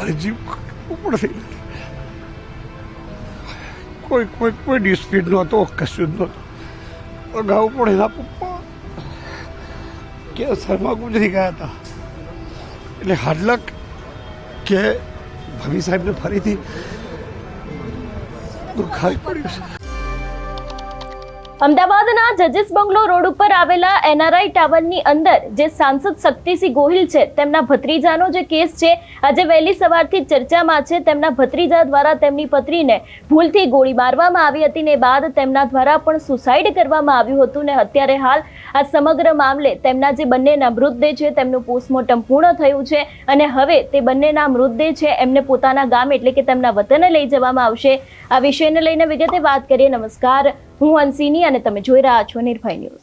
મારે જીવ ઉપર થઈ ગયો. કોઈ કોઈ કોઈ ડિસ્પ્યુટ નહોતો, કશું જ નહોતું. અગાઉ પણ એના પપ્પા કેન્સરમાં ગુજરી ગયા હતા. એટલે હાડલક કે ભવી સાહેબને ફરીથી દુખાવી પડ્યું છે. અમદાવાદના જજીસ બંગલો રોડ ઉપર આવેલા એનઆરઆઈ ટાવરની અંદર જે સાંસદ શક્તિસિંહ ગોહિલ છે, તેમના ભત્રીજાનો જે કેસ છે, આજે વહેલી સવારથી ચર્ચામાં છે. તેમના ભત્રીજા દ્વારા તેમની પત્નીને ભૂલથી ગોળી મારવામાં આવી હતી ને બાદ તેમના દ્વારા પણ સુસાઇડ કરવામાં આવ્યું હતું ને અત્યારે હાલ આ સમગ્ર મામલે તેમના જે બંનેના મૃતદેહ છે, તેમનું પોસ્ટમોર્ટમ પૂર્ણ થયું છે અને હવે તે બંનેના મૃતદેહ છે, એમને પોતાના ગામ એટલે કે તેમના વતને લઈ જવામાં આવશે. આ વિષયને લઈને વિગતે વાત કરીએ. નમસ્કાર. હું અંશિની અને તમે જોઈ રહ્યા છો નિર્ભય ન્યૂઝ.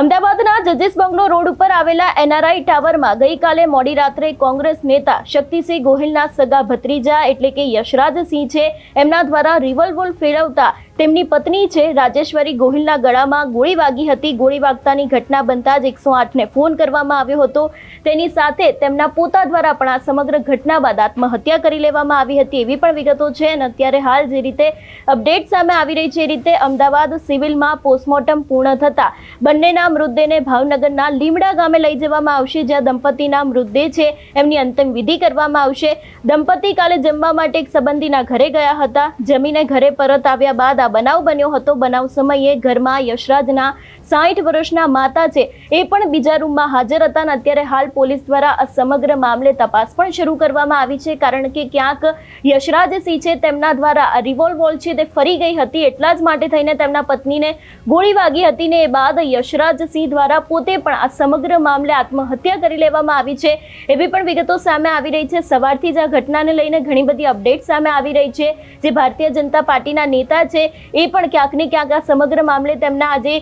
અમદાવાદના જજીસ બંગલો રોડ ઉપર આવેલા એનઆરઆઈ ટાવરમાં ગઈકાલે મોડી રાત્રે કોંગ્રેસ નેતા શક્તિસિંહ ગોહિલના સગા ભત્રીજા એટલે કે યશરાજસિંહ છે, એમના દ્વારા રિવોલ્વર ફેરવતા તેમની પત્ની છે, રાજેશ્વરી ગોહિલના ગળામાં ગોળી વાગી હતી. ગોળી વાગતાની ઘટના બનતા જ એકસો આઠને ફોન કરવામાં આવ્યો હતો. તેની સાથે તેમના પોતા દ્વારા પણ આ સમગ્ર ઘટના બાદ આત્મહત્યા કરી લેવામાં આવી હતી એવી પણ વિગતો છે અને અત્યારે હાલ જે રીતે અપડેટ સામે આવી રહી છે એ રીતે અમદાવાદ સિવિલમાં પોસ્ટમોર્ટમ પૂર્ણ થતા બંનેના મૃતદેહને ભાવનગરના લીમડા ગામે લઈ જવામાં આવશે, જ્યાં દંપતીના મૃતદેહ છે એમની અંતિમ વિધિ કરવામાં આવશે. દંપતી કાલે જમવા માટે એક સંબંધીના ઘરે ગયા હતા. જમીને ઘરે પરત આવ્યા બાદ બનાવ બન્યો હતો. બનાવ સમયે ઘરમાં યશરાજના સાઠ વર્ષના માતા છે. એ પણ બીજા રૂમમાં હાજર હતા અને અત્યારે હાલ પોલીસ દ્વારા આ સમગ્ર મામલે તપાસ પણ શરૂ કરવામાં આવી છે. કારણ કે ક્યાંક યશરાજસિંહ છે તેમના દ્વારા આ રિવોલ્વોલ છે તે ફરી ગઈ હતી. એટલા જ માટે થઈને તેમના પત્નીને ગોળી વાગી હતી ને એ બાદ યશરાજસિંહ દ્વારા પોતે પણ આ સમગ્ર મામલે આત્મહત્યા કરી લેવામાં આવી છે. એવી પણ વિગતો સામે આવી રહી છે. સવારથી જ આ ઘટનાને લઈને ઘણી બધી અપડેટ સામે આવી રહી છે. જે ભારતીય જનતા પાર્ટીના નેતા છે, એ પણ ક્યાંક ને ક્યાંક આ સમગ્ર મામલે તેમના આજે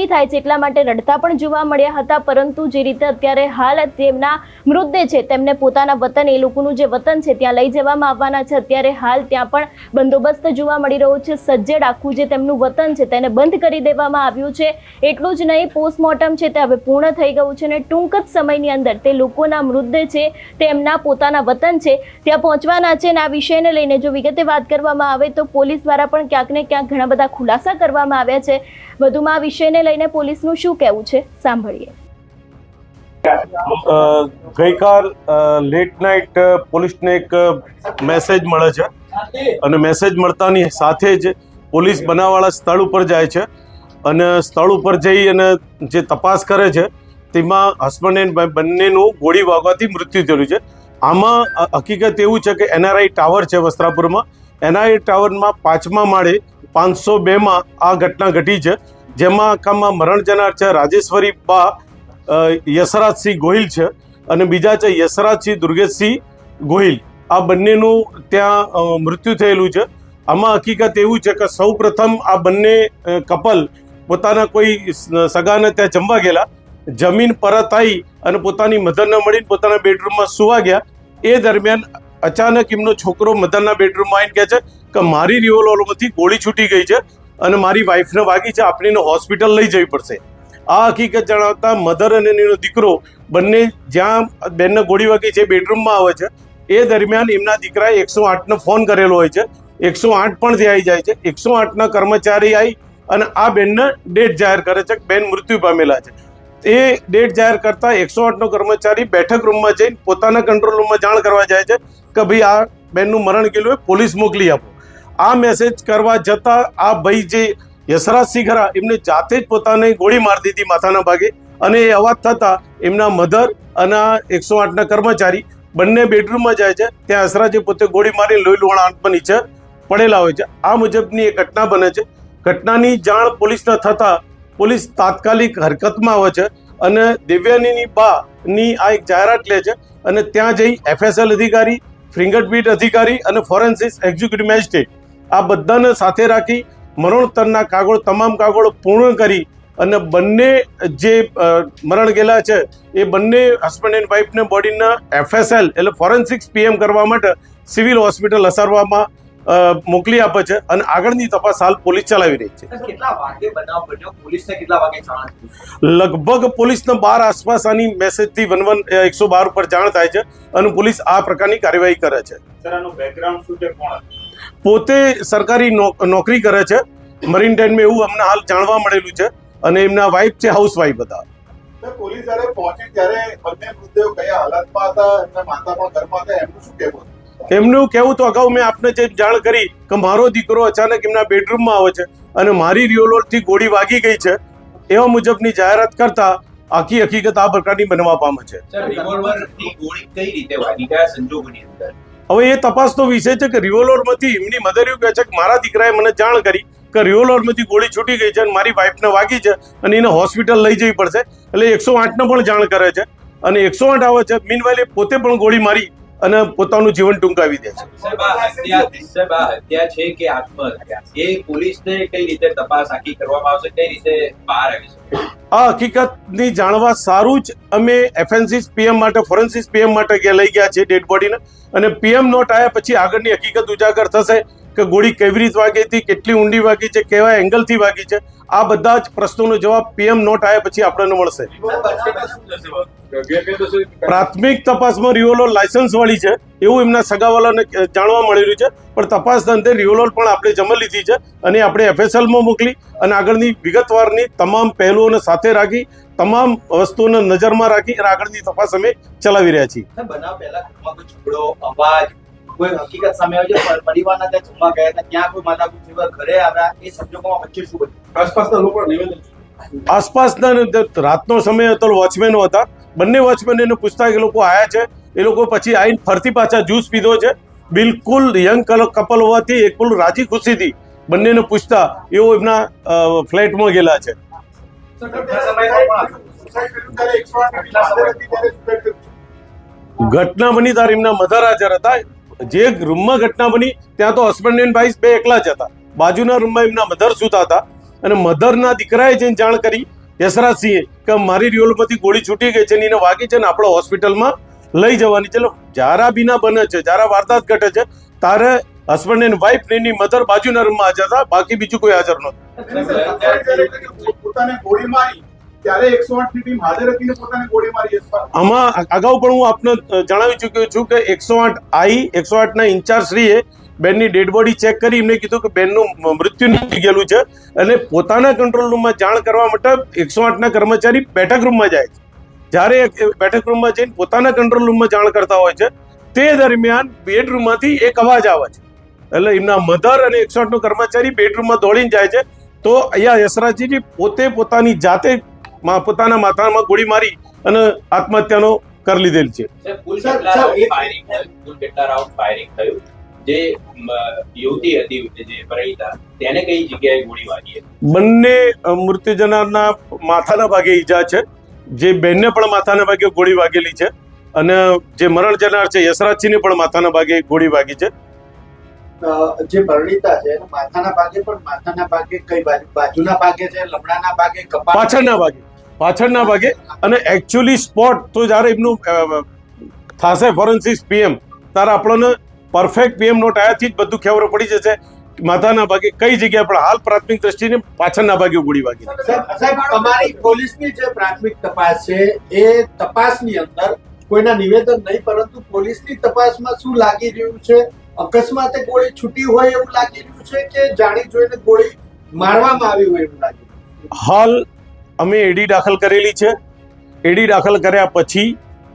સંબંધી થાય છે એટલા માટે રડતા પણ જોવા મળ્યા હતા, પરંતુ જે રીતે અત્યારે હાલ તેમના મૃતદેહ છે, તેમને પોતાના વતન, એ લોકોનું જે વતન છે, ત્યાં લઈ જવામાં આવવાના છે. અત્યારે હાલ ત્યાં પણ બંદોબસ્ત જોવા મળી રહ્યો છે. સજ્જડ આખું જે તેમનું વતન છે, તેને બંધ કરી દેવામાં આવ્યું છે. એટલું જ નહીં, પોસ્ટમોર્ટમ છે, તે હવે પૂર્ણ થઈ ગયું છે અને ટૂંક જ સમયની અંદર તે લોકોના મૃતદેહ છે તે એમના પોતાના વતન છે, ત્યાં પહોંચવાના છે. અને આ વિષયને લઈને જો વિગતે વાત કરવામાં આવે તો પોલીસ દ્વારા પણ ક્યાંક ને ક્યાંક ઘણા બધા ખુલાસા કરવામાં આવ્યા છે. વધુમાં આ વિષયને લઈને પોલીસનું શું કહેવું છે? સાંભળીએ. ગઈકાલ લેટ નાઇટ પોલીસને એક મેસેજ મળે છે. અને મેસેજ મળતાની સાથે જ પોલીસ બનાવવાળા સ્થળ ઉપર જાય છે. અને સ્થળ ઉપર જઈ અને જે તપાસ કરે છે, તેમાં હસબન્ડ એન્ડ બંનેનું ગોળી વાગવાથી મૃત્યુ થયેલું છે. આમાં હકીકત એવું છે કે એનઆરઆઈ ટાવર છે વસ્ત્રાપુરમાં. એનઆરઆઈ ટાવરમાં પાંચમા માળે પાંચસો બેમાં આ ઘટના ઘટી છે. જેમાં આખામાં મરણ જનાર છે રાજેશ્વરી બા યશરાજસિંહ ગોહિલ છે અને બીજા છે યશરાજસિંહ દુર્ગેશસિંહ ગોહિલ. આ બંનેનું ત્યાં મૃત્યુ થયેલું છે. આમાં હકીકત એવું છે કે સૌ પ્રથમ આ બંને કપલ પોતાના કોઈ સગાને ત્યાં જમવા ગયેલા. જમીન પરત આવી અને પોતાની મધરને મળીને પોતાના બેડરૂમમાં સુવા ગયા. એ દરમિયાન અચાનક એમનો છોકરો મધરના બેડરૂમમાં આવીને કહે છે કે મારી રિવોલ્વરમાંથી ગોળી છૂટી ગઈ છે અને મારી વાઈફને વાગી છે આપણે હોસ્પિટલ લઈ જવી પડશે. આ હકીકત જણાવતા મધર અને એનો દીકરો બંને જ્યાં બેનને ગોળી વાગી છે બેડરૂમમાં આવે છે, એ દરમિયાન એમના દીકરાએ એકસો આઠનો ફોન કરેલો હોય છે. એકસો આઠ પણ ત્યાં આવી જાય છે. એકસો આઠના કર્મચારી આવી અને આ બેનને ડેટ જાહેર કરે છે કે બેન મૃત્યુ પામેલા છે. એ ડેટ જાહેર કરતા એકસો આઠનો કર્મચારી બેઠક રૂમમાં જઈને પોતાના કંટ્રોલ રૂમમાં જાણ કરવા જાય છે કે ભાઈ આ બેનનું મરણ ગયેલું હોય, પોલીસ મોકલી આપો. આ મેસેજ કરવા જતાં આ ભાઈ જે યશરાજ સિંઘરા, એમને જાતે જ પોતાને ગોળી મારી દીધી માથાના ભાગે અને એ અવાજ થતાં એમના મધર અને એકસો આઠના કર્મચારી બંને બેડરૂમમાં જાય છે. ત્યાં યશરાજે પોતે ગોળી મારી લોહી લુહાણ આંખમાં નીચે પડેલા હોય છે. આ મુજબની એ ઘટના બને છે. ઘટનાની જાણ પોલીસને થતાં પોલીસ તાત્કાલિક હરકતમાં આવે છે અને દિવ્યાનીની બા ની આ એક જાહેરાત લે છે અને ત્યાં જઈ એફએસએલ અધિકારી, ફિંગરપ્રિન્ટ અધિકારી અને ફોરેન્સિક એક્ઝિક્યુટિવ મેજિસ્ટ્રેટ આ બધાને સાથે રાખી મરણોત્તરના કાગળ, તમામ કાગળ પૂર્ણ કરી અને બંને જે મરણ ગયેલા છે, એ બંને હસબન્ડ એન્ડ વાઈફને બોડીના એફએસએલ એટલે ફોરેન્સિક્સ પીએમ કરવા માટે સિવિલ હોસ્પિટલ અસારવામાં મોકલી આપે છે અને આગળની તપાસ હાલ પોલીસ ચલાવી રહી છે. સર, કેટલા વાગે બનાવ બન્યો? પોલીસને કેટલા વાગે જાણ થઈ? લગભગ પોલીસને બાર આસપાસ આની મેસેજથી વન વન એકસો બાર ઉપર જાણ થાય છે અને પોલીસ આ પ્રકારની કાર્યવાહી કરે છે. સર આનું બેકગ્રાઉન્ડ શું છે? કોણ હતું? પોતે સરકારી નો- નોકરી કરે છે. મરીન ટાઈમમાં એવું અમને હાલ જાણવા મળેલું છે અને એમના વાઇફ છે હાઉસ વાઇફ હતા સર, પોલીસ જ્યારે પહોંચી ત્યારે બંને મૃતદેહો કયા હાલતમાં હતા? એમના માતા પણ ઘરમાં હતા? એમનું શું કહેવું હતું? એમનું કહેવું તો અગાઉ મેં આપને જે જાણ કરી કે મારો દીકરો અચાનક એમના બેડરૂમમાં આવે છે અને મારી રિવોલ્વરથી ગોળી વાગી ગઈ છે એવા મુજબની જાહેરાત કરતા આખી હકીકત આ પ્રકારની બનવા પામે છે. હવે એ તપાસનો વિષય છે કે રિવોલ્વરમાંથી એમની મધર એવું કહે છે કે મારા દીકરાએ મને જાણ કરી કે રિવોલ્વરમાંથી ગોળી છૂટી ગઈ છે અને મારી વાઈફને વાગી છે અને એને હોસ્પિટલ લઈ જવી પડશે. એટલે એકસો આઠને પણ જાણ કરે છે અને એકસો આઠ આવે છે. મીનવાઇલ પોતે પણ ગોળી મારી અને પોતાનું જીવન ટૂંકાવી દે છે. છે કે આત્મહત્યા? એ પોલીસને કઈ રીતે તપાસ આખી કરવામાં આવશે? કઈ રીતે બહાર આવી આ હકીકતની જાણવા સારું જ અમે એફએનસીસ પીએમ માટે ફોરેન્સિસ પીએમ માટે લઈ ગયા છે ડેડ બોડીને. અને પીએમ નોટ આવ્યા પછી આગળની હકીકત ઉજાગર થશે. કે ગોળી કેવી રીતે વાગી હતી, કેટલી ઊંડી વાગી છે, કેવા એંગલથી વાગી છે, આ બધા જ પ્રશ્નોનો જવાબ પીએમ નોટ આવ્યા પછી આપણને મળશે. પ્રાથમિક તપાસમાં રિવોલ્વર લાયસન્સ વાળી છે, એવું એમના સગાવાલાને જાણવા મળી રહ્યું છે, પણ તપાસ અંતે રિવોલ્વર પણ આપણે જમા લીધી છે, અને આપણે એફએસએલમાં મોકલી, અને આગળની વિગતવારની તમામ પહેલુઓને સાથે રાખી, તમામ વસ્તુઓને નજરમાં રાખી, અને આગળની તપાસ અમે ચલાવી રહ્યા છીએ. કોઈ કોઈ હકીકત સામે આવી છે પરિવારના ત્યાં જમવા ગયા હતા ત્યાં કોઈ માતા ગુજરી ઘરે આવ્યા એ સંજોગોમાં વચ્ચે શું બન્યું? આસપાસના લોકો નિવેદન આસપાસના રાતનો સમય હતો વોચમેનો હતા. બંને વોચમેન એને પૂછતા કે એ લોકો આયા છે? એ લોકો પછી આવીને ફરતી પાછા જ્યુસ પીધો છે. બિલકુલ યંગ કપલ હોવાથી એકલું રાજી ખુશીથી બંનેને પૂછતા એવો એમના ફ્લેટમાં ગયેલા છે? સુસાઇડ કર્યું ત્યારે 108 હાજર હતી ત્યારે સુસાઇડ કર્યું છે. ઘટના બની ત્યારે એમના મધર હાજર હતા. જે રૂમમાં ઘટના બની, ત્યાં તો હસબન્ડ એન્ડ વાઇફ બે એકલા જ હતા. બાજુના રૂમમાં એમના મધર સૂતા હતા. અને મધરના દીકરાએ જઈને જાણ કરી, યશરાજસિંહે કે મારી રિયોલમાંથી ગોળી છૂટી ગઈ છે ને એને વાગી છે ને આપણે હોસ્પિટલમાં લઈ જવાની છે. જારા બીના બને છે જ્યારે આ વારદાત ઘટે છે. તારે હસબન્ડ એન્ડ વાઇફ ને એની મધર બાજુના રૂમમાં હાજર હતા, બાકી બીજું કોઈ હાજર નહોતું. સુસાઇડ જ્યારે એટલે પોતાને ગોળી મારી ત્યારે 108 ની ટીમ હાજર હતી ને પોતાને ગોળી મારી યશપાલ. આમાં અગાઉ પણ હું આપને જણાવી ચૂક્યો છું કે એકસો આઠ આઈ, એકસો આઠના ઇન્ચાર્જ શ્રીએ બેનની ડેડ બોડી ચેક કરી. એમને કીધું કે બેનનું મૃત્યુ નીકળી ગયેલું છે અને પોતાના કંટ્રોલ રૂમમાં જાણ કરવા માટે એકસો આઠના કર્મચારી બેઠક રૂમમાં જાય છે. જ્યારે બેઠક રૂમમાં જઈને પોતાના કંટ્રોલ રૂમમાં જાણ કરતા હોય છે, તે દરમિયાન બેડરૂમમાંથી એક અવાજ આવે છે. એટલે એમના મધર અને એકસો આઠનો કર્મચારી બેડરૂમમાં દોડીને જાય છે. તો અહીંયા યશરાજજી પોતે પોતાની જાતે પોતાના માથામાં ગોળી મારી અને આત્મહત્યાનો કરી લીધેલ છે. સાહેબ, કુલ સર, કેટલા સર, રાઉન્ડ એક- ફાયરિંગ થયું? કુલ કેટલા રાઉન્ડ ફાયરિંગ થયું? જે મ, યુવતી હતી જે પરિણીતા તેને કઈ જગ્યાએ ગોળી વાગી હતી? બંને અ, માથાના ભાગે ઈજા છે. જે બેનને પણ માથાના ભાગે ગોળી વાગેલી છે અને જે મરણ જનાર છે યશરાજસિંહને પણ માથાના ભાગે ગોળી વાગી છે. જે પરણીતા છે માથાના ભાગે પણ માથાના ભાગે કઈ બાજુ? બાજુના ભાગે છે લમડાના ભાગે કપાળ પાછળના ભાગે. પાછળના ભાગે અને એકચ્યુઅલી સ્પોટ તો જ્યારે એમનું થશે ફોરેન્સિસ પીએમ ત્યારે આપણને પરફેક્ટ પીએમ નોટ આવ્યાથી જ બધું ખબર પડી જશે. માથાના ભાગે કઈ જગ્યા પણ હાલ પ્રાથમિક દ્રષ્ટિને પાછળના ભાગે ગોળી વાગી સાહેબ તમારી પોલીસની જે પ્રાથમિક તપાસ છે એ તપાસની અંદર કોઈના નિવેદન નહીં પરંતુ પોલીસની તપાસમાં શું લાગી રહ્યું છે? અકસ્માતે ગોળી છૂટી હોય એવું લાગી રહ્યું છે કે જાણી જોઈને ગોળી મારવામાં આવી હોય એવું લાગી હાલ અમે એડી દાખલ કરેલી છે. એડી દાખલ કર્યા પછી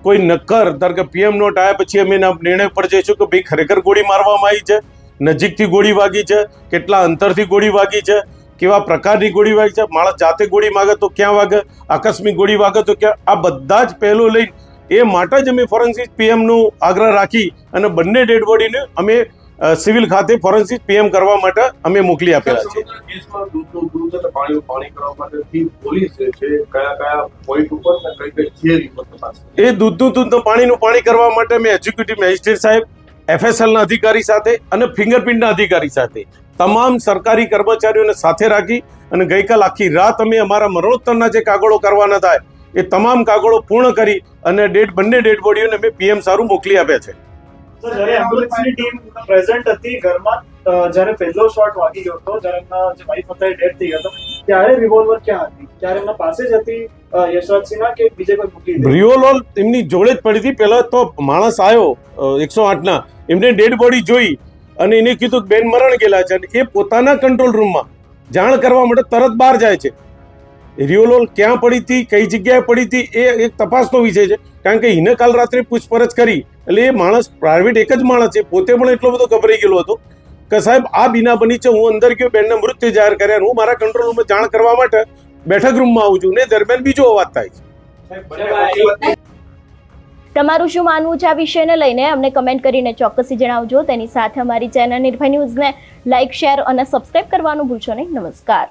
કોઈ નક્કર, ધારો કે પીએમ નોટ આવ્યા પછી અમે એના નિર્ણય પર જઈશું કે ભાઈ ખરેખર ગોળી મારવામાં આવી છે, નજીકથી ગોળી વાગી છે, કેટલા અંતરથી ગોળી વાગી છે, કેવા પ્રકારની ગોળી વાગી છે, માણસ જાતે ગોળી માગે તો ક્યાં વાગે, આકસ્મિક ગોળી વાગે તો ક્યાં, આ બધા જ પહેલું લઈને એ માટે જ અમે ફોરેન્સિક પીએમનું આગ્રહ રાખી અને બંને ડેડ બોડીને અમે સિવિલ ખાતે ફોરેન્સિક પીએમ કરવા માટે અમે મોકલી આપેલા છે? એ દૂધનું દૂધનું પાણીનું પાણી કરવા માટે અમે એક્ઝિક્યુટિવ મેજિસ્ટ્રેટ સાહેબ એફએસએલના અધિકારી સાથે અને ફિંગરપ્રિન્ટના અધિકારી સાથે તમામ સરકારી કર્મચારીઓને સાથે રાખી અને ગઈકાલ આખી રાત અમે અમારા મરણોત્તરના જે કાગળો કરવાના થાય એ તમામ કાગળો પૂર્ણ કરી અને ડેડ બંને ડેડ બોડીઓને મેં પીએમ સારું મોકલી આપ્યા છે જ્યારે એમ્બ્યુલન્સની ટીમ પ્રેઝન્ટ હતી ઘરમાં જ્યારે પહેલો શોટ વાગી ગયો હતો, જ્યારે એમના જે વાઈફ હતા એ ડેડ થઈ ગયો ત્યારે રિવોલ્વર ક્યાં હતી? ત્યારે એમના પાસે જ હતી યશરાજસિંહના કે બીજે એમની જોડે જ પડી હતી. પહેલા તો માણસ આવ્યો એકસો આઠના. એમને ડેડ બોડી જોઈ અને એને કીધું બેન મરણ ગયેલા છે અને એ પોતાના કંટ્રોલ રૂમમાં જાણ કરવા માટે તરત બહાર જાય છે. રિયોલોલ ક્યાં પડી હતી કઈ જગ્યાએ પડી હતી એ એક તપાસનો વિષય છે. કારણ કે એને કાલ રાત્રે પૂછપરછ કરી. એટલે એ માણસ પ્રાઇવેટ એક જ માણસ છે. પોતે પણ એટલો બધો ગભરાઈ ગયેલો હતો કે સાહેબ આ બીના બની છે હું અંદર ગયો બેનના મૃત્યુ જાહેર કર્યા હું મારા કંટ્રોલ રૂમમાં જાણ કરવા માટે બેઠક રૂમમાં આવું છું. ને દરમિયાન બીજો અવાજ થાય છે. તમારું શું માનવું છે આ વિષયને લઈને? અમને કમેન્ટ કરીને ચોક્કસથી જણાવજો. તેની સાથે અમારી ચેનલ નિર્ભય ન્યૂઝને લાઇક શેર અને સબસ્ક્રાઇબ કરવાનું ભૂલશો નહીં. નમસ્કાર.